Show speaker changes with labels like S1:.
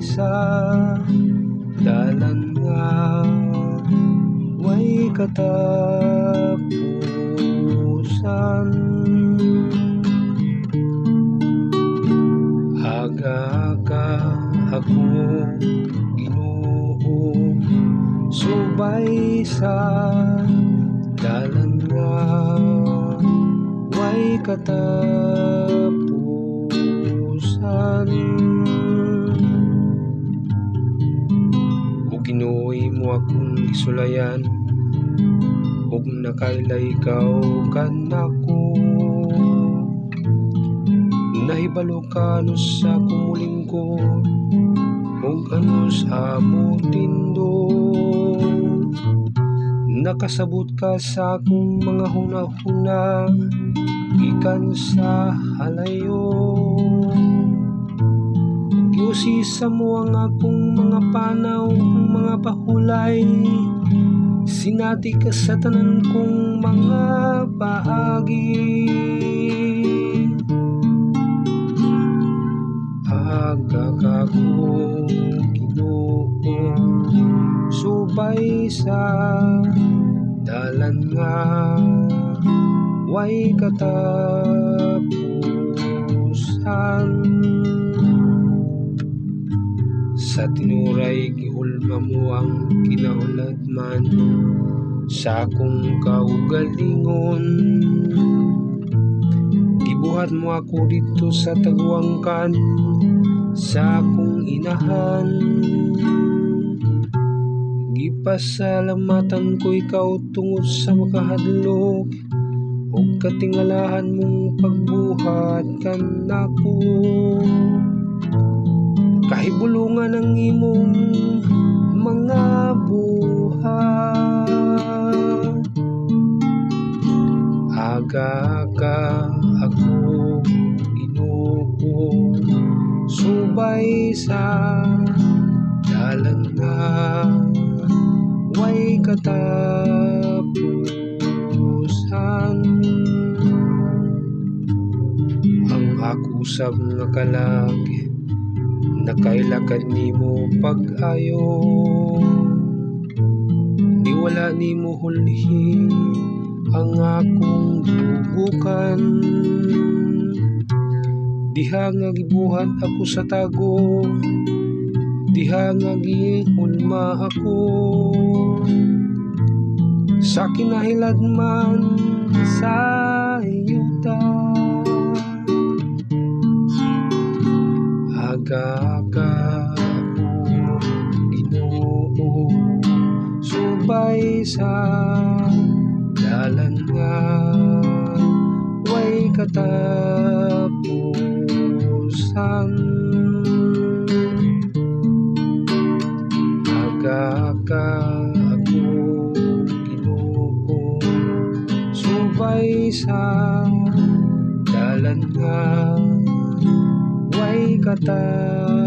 S1: sa dalan nga way katapusan. Aga-aga ako Ginoo subay sa dalan way katapusan akong isulayan ug nakaila ikaw kanako. Nahibalo ka no sa kumulingkod ug ano sa amo Nakasabot ka sa akong mga hunahuna. Gikan sa halayo Giusisa mo ang akong mga panaw Mga pahulay Sinati ka sa tanan kong mga paagi Aga ka ko Ginoo subay sa dalan nga way katapusan sa tinuray gihulma mo ang kinahulad man sa akong kaugalingon. Gibuhat mo ako dito sa tagwangkan sa akong inahan. Gipasalamatan ko ikaw tungod sa makahadlok o katingalahan mong pagbuhat kan ako kahibulungan ng imong mga buhat aga-aga ako Ginoo. Subay sa dalan nga way katapusan. Ang akusab nga kalag nakailakan nimo pag-ayo. Di wala nimo hulhi ang akong dugukan diha nga gibuhat ako sa tago. Diha nga gihulma ako. Sa kinahilad man sa iyuta aga-aga ako Ginoo subay sa dalan nga way katapusan. Ako Ginoo subay sa dalan nga way katapusan